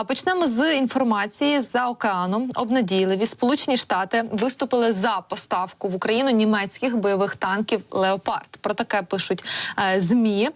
А почнемо з інформації за океаном. Обнадійливі Сполучені Штати виступили за поставку в Україну німецьких бойових танків Леопард. Про таке пишуть е, змі.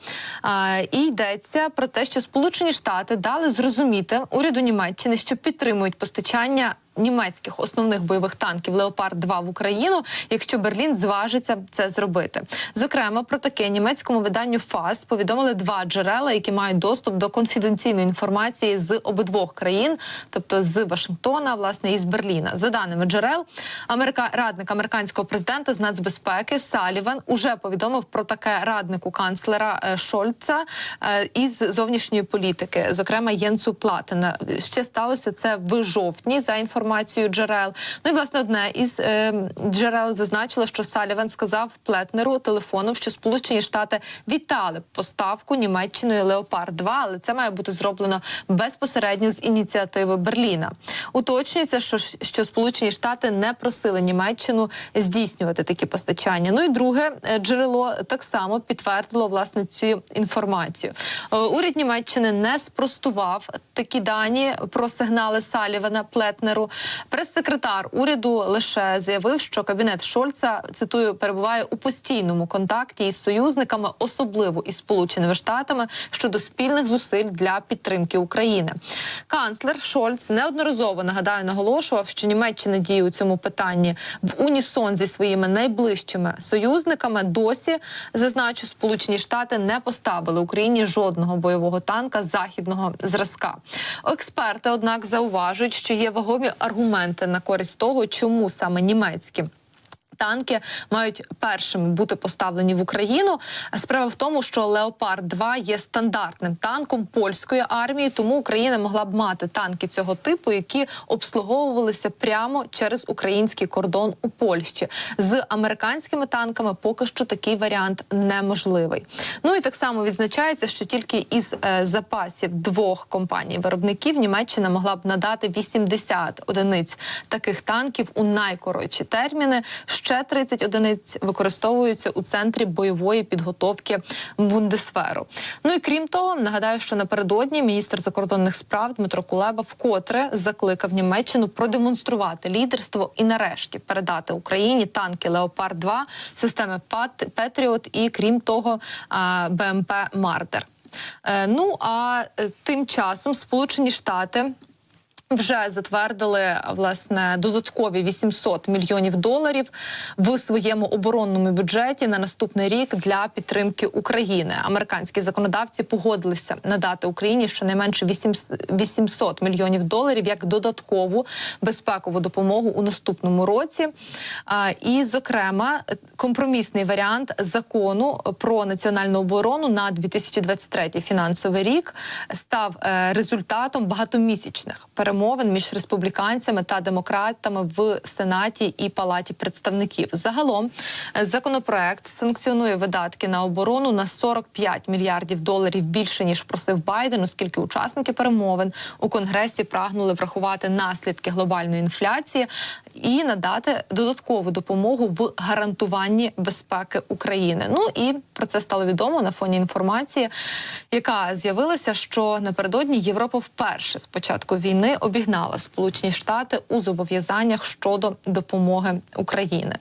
Е, і йдеться про те, що Сполучені Штати дали зрозуміти уряду Німеччини, що підтримують постачання. Німецьких основних бойових танків Леопард 2 в Україну, якщо Берлін зважиться це зробити. Зокрема, про таке німецькому виданню ФАС повідомили два джерела, які мають доступ до конфіденційної інформації з обидвох країн, тобто з Вашингтона, власне, і з Берліна. За даними джерел, Америка радник американського президента з нацбезпеки Саліван уже повідомив про таке раднику канцлера е, Шольца е, із зовнішньої політики, зокрема Єнцу Платена. Ще сталося це в жовтні за інформацією джерел. Ну і власне одне із е, джерел зазначило, що Саліван сказав Плетнеру телефоном, що Сполучені Штати вітали поставку Німеччиною Леопард 2 але це має бути зроблено безпосередньо з ініціативи Берліна. Уточнюється, що, що Сполучені Штати не просили Німеччину здійснювати такі постачання. Ну і друге е, джерело так само підтвердило власне цю інформацію. Е, Уряд Німеччини не спростував такі дані про сигнали Салівана Плетнеру. Прес-секретар уряду лише заявив, що кабінет Шольца цитую перебуває у постійному контакті із союзниками, особливо із Сполученими Штатами, щодо спільних зусиль для підтримки України. Канцлер Шольц неодноразово нагадаю наголошував, що Німеччина діє у цьому питанні в унісон зі своїми найближчими союзниками. Досі зазначу, Сполучені Штати не поставили Україні жодного бойового танка західного зразка. Експерти, однак, зауважують, що є вагомі аргументи на користь того, чому саме німецькі. Танки мають першими бути поставлені в Україну. Справа в тому, що Леопард 2 є стандартним танком польської армії, тому Україна могла б мати танки цього типу, які обслуговувалися прямо через український кордон у Польщі. З американськими танками поки що такий варіант неможливий. Ну і так само відзначається, що тільки із е, запасів двох компаній виробників Німеччина могла б надати 80 одиниць таких танків у найкоротші терміни. Ще 30 одиниць використовуються у центрі бойової підготовки Бундесферу. Ну і крім того, нагадаю, що напередодні міністр закордонних справ Дмитро Кулеба вкотре закликав Німеччину продемонструвати лідерство і нарешті передати Україні танки Леопард 2 системи Петріот і крім того БМП Мардер. Е, Ну а е, тим часом Сполучені Штати. Вже затвердили власне додаткові 800 мільйонів доларів в своєму оборонному бюджеті на наступний рік для підтримки України. Американські законодавці погодилися надати Україні щонайменше 800 мільйонів доларів як додаткову безпекову допомогу у наступному році. І, зокрема, компромісний варіант закону про національну оборону на 2023 фінансовий рік став е, результатом багатомісячних перемовин між республіканцями та демократами в Сенаті і Палаті представників. Загалом е, законопроект санкціонує видатки на оборону на 45 мільярдів доларів більше ніж просив Байден, оскільки учасники перемовин у конгресі прагнули врахувати наслідки глобальної інфляції і надати додаткову допомогу в гарантуванні безпеки України. Ну і про це стало відомо на фоні інформації, яка з'явилася, що напередодні Європа вперше з початку війни обігнала Сполучені Штати у зобов'язаннях щодо допомоги України.